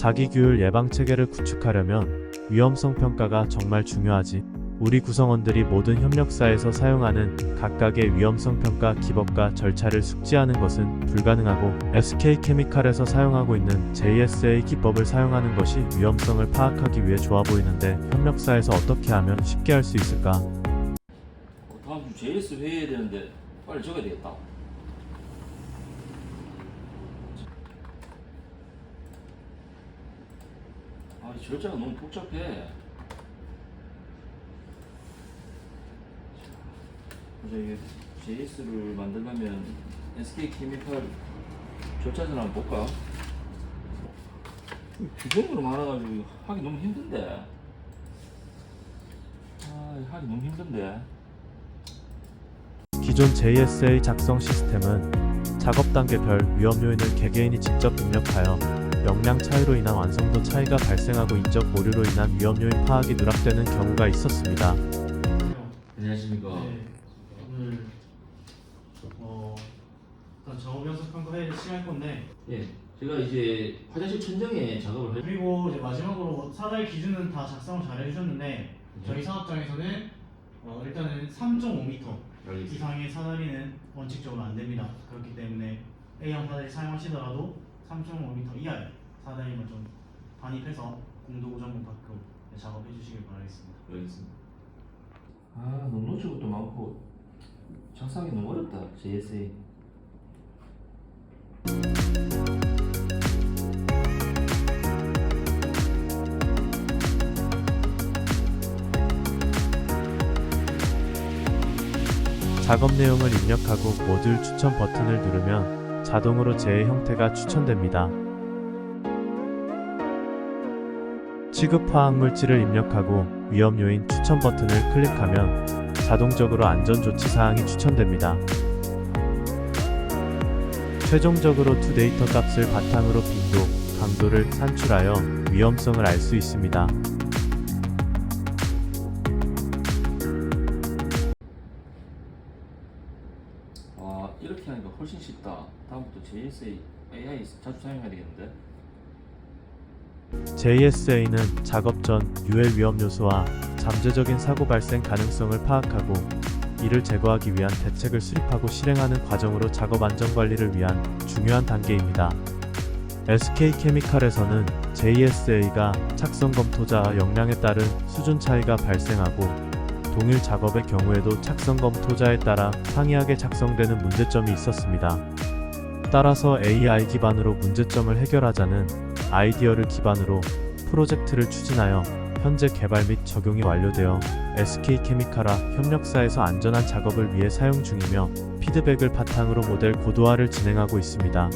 자기 규율 예방 체계를 구축하려면 위험성 평가가 정말 중요하지. 우리 구성원들이 모든 협력사에서 사용하는 각각의 위험성 평가 기법과 절차를 숙지하는 것은 불가능하고 SK 케미칼에서 사용하고 있는 JSA 기법을 사용하는 것이 위험성을 파악하기 위해 좋아 보이는데 협력사에서 어떻게 하면 쉽게 할 수 있을까? 어, 다음 주 JS 회의해야 되는데 빨리 적어야 되겠다. 절차가 너무 복잡해. 그래서 이게 JS를 만들려면 SK 케미칼 절차를 한번 볼까? 규정으로 많아가지고 하기 너무 힘든데. 아, 하기 너무 힘든데. 기존 JSA 작성 시스템은 작업 단계별 위험 요인을 개개인이 직접 입력하여 역량 차이로 인한 완성도 차이가 발생하고 인적 오류로 인한 위험 요인 파악이 누락되는 경우가 있었습니다. 안녕하십니까. 네, 오늘 어, 일단 작업 연습 평가 회의를 시작할 건데 예, 제가 이제 화장실 천정에 작업을 할 그리고 이제 마지막으로 사다리 기준은 다 작성을 잘 해주셨는데 저희 사업장에서는 어, 일단은 3.5m 알겠습니다. 이상의 사다리는 원칙적으로 안 됩니다. 그렇기 때문에 A형 사다리 사용하시더라도 3.5m 이하의 사다리만 좀 반입해서 공도 고정분 밖으로 작업해 주시길 바라겠습니다. 알겠습니다. 아, 너무 놓칠 것도 많고 작성이 너무 어렵다. JSA. 작업 내용을 입력하고 모듈 추천 버튼을 누르면 자동으로 재해 형태가 추천됩니다. 취급 화학 물질을 입력하고 위험 요인 추천 버튼을 클릭하면 자동적으로 안전 조치 사항이 추천됩니다. 최종적으로 투데이터 값을 바탕으로 빈도, 강도를 산출하여 위험성을 알 수 있습니다. 이렇게 하니까 훨씬 쉽다. 다음부터 JSA AI 자주 사용해야 되겠는데? JSA는 작업 전 유해 위험 요소와 잠재적인 사고 발생 가능성을 파악하고 이를 제거하기 위한 대책을 수립하고 실행하는 과정으로 작업 안전 관리를 위한 중요한 단계입니다. SK 케미칼에서는 JSA가 착성 검토자와 역량에 따른 수준 차이가 발생하고 동일 작업의 경우에도 착성 검토자에 따라 상이하게 작성되는 문제점이 있었습니다. 따라서 AI 기반으로 문제점을 해결하자는 아이디어를 기반으로 프로젝트를 추진하여 현재 개발 및 적용이 완료되어 SK 케미칼과 협력사에서 안전한 작업을 위해 사용 중이며 피드백을 바탕으로 모델 고도화를 진행하고 있습니다.